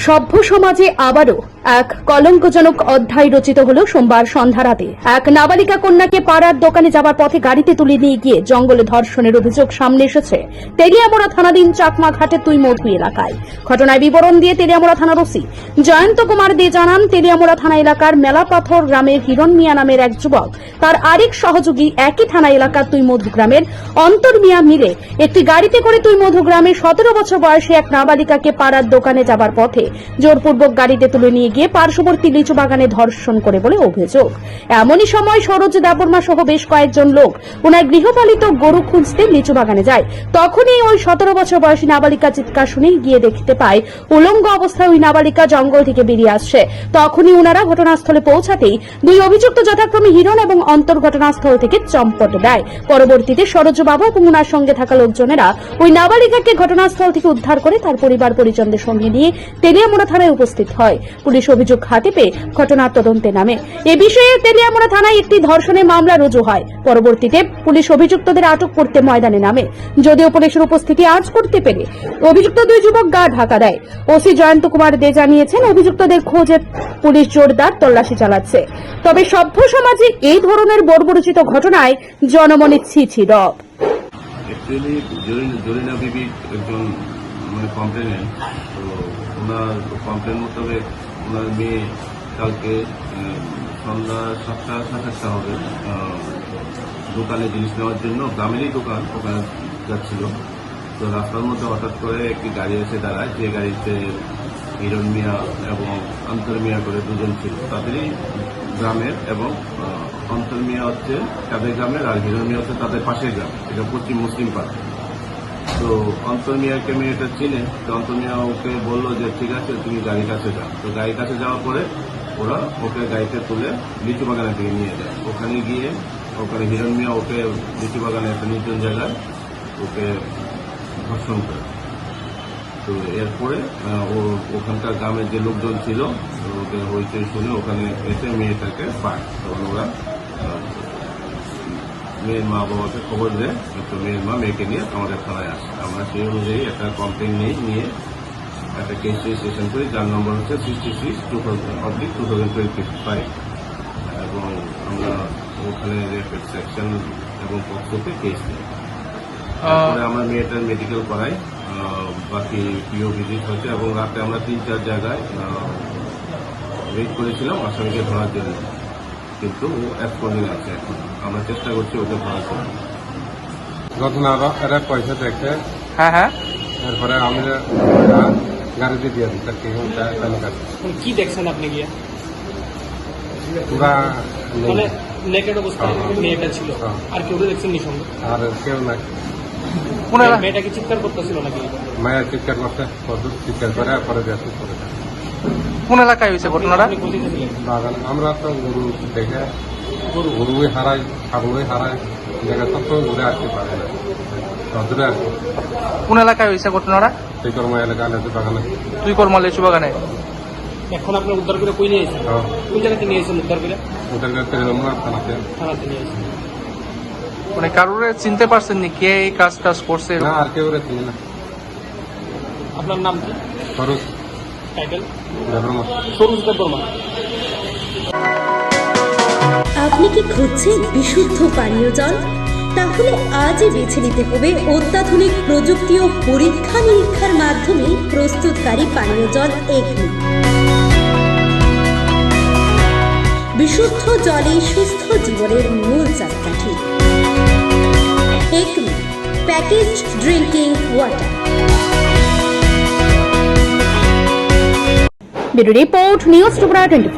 সভ্য সমাজে আবারও এক কলঙ্কজনক অধ্যায় রচিত হলো সোমবার সন্ধ্যা রাতে। এক নাবালিকা কন্যাকে পাড়ার দোকানে যাবার পথে গাড়িতে তুলে নিয়ে গিয়ে জঙ্গলে ধর্ষণের অভিযোগ সামনে এসেছে। তেলিয়ামোড়া থানাধীন চাকমা ঘাটে তুই মধু এলাকায়। ঘটনায় বিবরণ দিয়ে তেলিয়ামোড়া থানার ওসি জয়ন্ত কুমার দে জানান, তেলিয়ামোড়া থানা এলাকার মেলাপাথর গ্রামের হিরণ মিয়া নামের এক যুবক, তার আরেক সহযোগী একই থানা এলাকার তুই মধু গ্রামের অন্তর মিয়া মিলে একটি গাড়িতে করে তুই মধু গ্রামের সতেরো বছর বয়সী এক নাবালিকাকে পাড়ার দোকানে যাবার পথে জোরপূর্বক গাড়িতে তুলে নিয়ে গিয়ে পার্শ্ববর্তী লিচু বাগানে ধর্ষণ করে বলে অভিযোগ। এমনই সময় সরোজ দেবর্মা সহ বেশ কয়েকজন লোক ওনার গৃহপালিত গরু খুঁজতে লিচু বাগানে যায়। তখনই ওই সতেরো বছর বয়সী নাবালিকা চিৎকার শুনে গিয়ে দেখতে পায়, উলঙ্গ অবস্থায় ওই নাবালিকা জঙ্গল থেকে বেরিয়ে আসছে। তখনই ওনারা ঘটনাস্থলে পৌঁছাতেই দুই অভিযুক্ত যথাক্রমে হিরণ এবং অন্তর ঘটনাস্থল থেকে চম্পট দেয়। পরবর্তীতে সরোজ বাবু এবং ওনার সঙ্গে থাকা লোকজনেরা ওই নাবালিকাকে ঘটনাস্থল থেকে উদ্ধার করে তার পরিবার পরিজনদের সঙ্গে নিয়ে তেলিয়ামোড়া থানায় উপস্থিত হয়। অভিযোগ হাতে পেয়ে ঘটনার তদন্তে নামে। এ বিষয়ে তেলিয়ামোড়া থানায় একটি ধর্ষণের মামলা রুজু হয়। পরবর্তীতে পুলিশ অভিযুক্তদের আটক করতে ময়দানে নামে। যদিও পুলিশের উপস্থিতি আজ করতে পেরে অভিযুক্ত দুই যুবক গা ঢাকা দেয়। ওসি জয়ন্ত কুমার দে জানিয়েছেন, অভিযুক্তদের খোঁজে পুলিশ জোরদার তল্লাশি চালাচ্ছে। তবে সভ্য সমাজে এই ধরনের বর্বরচিত ঘটনায় জনমনে ছি ছি রব। মানে তো ওনার কমপ্লেন মোতাবেক ওনার মেয়ে কালকে সন্ধ্যা সাতটা সাতটা হবে। দোকানে জিনিস নেওয়ার জন্য গ্রামেরই দোকান, ওখানে যাচ্ছিল। তো রাস্তার মধ্যে হঠাৎ করে একটি গাড়ি এসে দাঁড়ায়, যে গাড়িতে হিরণ মিয়া এবং অন্তর মিয়া করে দুজন ছিল। তাদেরই গ্রামের এবং অন্তর মিয়া হচ্ছে তাদের গ্রামের আর হিরণ মিয়া হচ্ছে তাদের পাশের গ্রাম। এটা পশ্চিম মুসলিম পাড়া। তো অন্তর মিয়াকে মেয়েটা চিনে তো অন্তর মিয়া ওকে বলল যে, ঠিক আছে, তুমি গাড়ির কাছে যাও। তো গাড়ির কাছে যাওয়ার পরে ওরা ওকে গাড়িতে তুলে লিচু বাগানের দিকে নিয়ে যায়। ওখানে গিয়ে ওখানে হিরণ মিয়া ওকে লিচু বাগানে একটা নির্জন জায়গায় ওকে ধর্ষণ করে। তো এরপরে ও ওখানকার গ্রামের যে লোকজন ছিল, ওদের হইচই শুনে ওখানে এসে মেয়েটাকে পায়। তখন ওরা মেয়ের মা বাবাকে খবর দেয় তো মেয়ের মা মেয়েকে নিয়ে আমাদের থানায় আসে। আমরা সেই অনুযায়ী একটা কমপ্লেন নিয়ে নিয়ে একটা কেস রেজিস্ট্রেশন করি, যার নম্বর হচ্ছে sixty six two thousand oblique two thousand twenty five এবং আমরা ওখানে রেপের সেকশন এবং পক্ষকে কেস নিই। তারপরে আমরা মেয়েটার মেডিকেল করাই বাকি পিও ভিজিট হচ্ছে, এবং রাতে আমরা তিন চার জায়গায় ওয়েট করেছিলাম, আসামিকে ধরার জন্য। কিন্তু ও আছে এখন। আমরা চেষ্টা করছি ওকে ধরার জন্য। ঘটনা এরা পয়সা দেখে হ্যাঁ হ্যাঁ। এরপরে আমি গাড়িতে দিয়ে দিই কাছে কি দেখছেন আপনি গিয়ে? পুরা মানে নেই নেকেড অবস্থায় হ্যাঁ। মেয়েটা ছিল। হ্যাঁ। আর কেউ দেখছেন নি সঙ্গে? আর কেউ মেয়েটা কি চিৎকার করতেছিল নাকি? মায়ের চিৎকার করতে চিৎকার করে পরে দেখি করে দেয়। কোন এলাকায় হয়েছে ঘটনাটা? বাগান আমরা তো গরু দেখে গরু গরুই হারাই ছাগলই হারাই দেখে তো ঘুরে আসতে পারে না। আসে কোন এলাকায় হয়েছে ঘটনাটা? সেই কর্ম এলাকা আছে বাগানে? তুই কর্মা লেচু বাগানে? এখন আপনি উদ্ধার করে কই নিয়ে এসেছেন? হ্যাঁ। কোন জায়গাতে নিয়ে এসেছেন উদ্ধার করে? ওদের তৃণমূল থানাতে। থানাতে নিয়ে এসেছেন। মানে কারোর চিনতে পারছেন নি কে এই কাজ টাজ করছে? না আর কেউ চিনি না। আপনার নাম কি? খরচ টাইটেল সরুজ দেববর্মা আপনি কি খুঁজছেন বিশুদ্ধ পানীয় জল? তাহলে আজই বেছে নিতে হবে অত্যাধুনিক প্রযুক্তি ও পরীক্ষা নিরীক্ষার মাধ্যমে প্রস্তুতকারী পানীয় জল এগনি। বিশুদ্ধ জলে সুস্থ জীবনের মূল চাকাঠি। Acme package drinking water. Bureau report news টুকরা টোয়েন্টি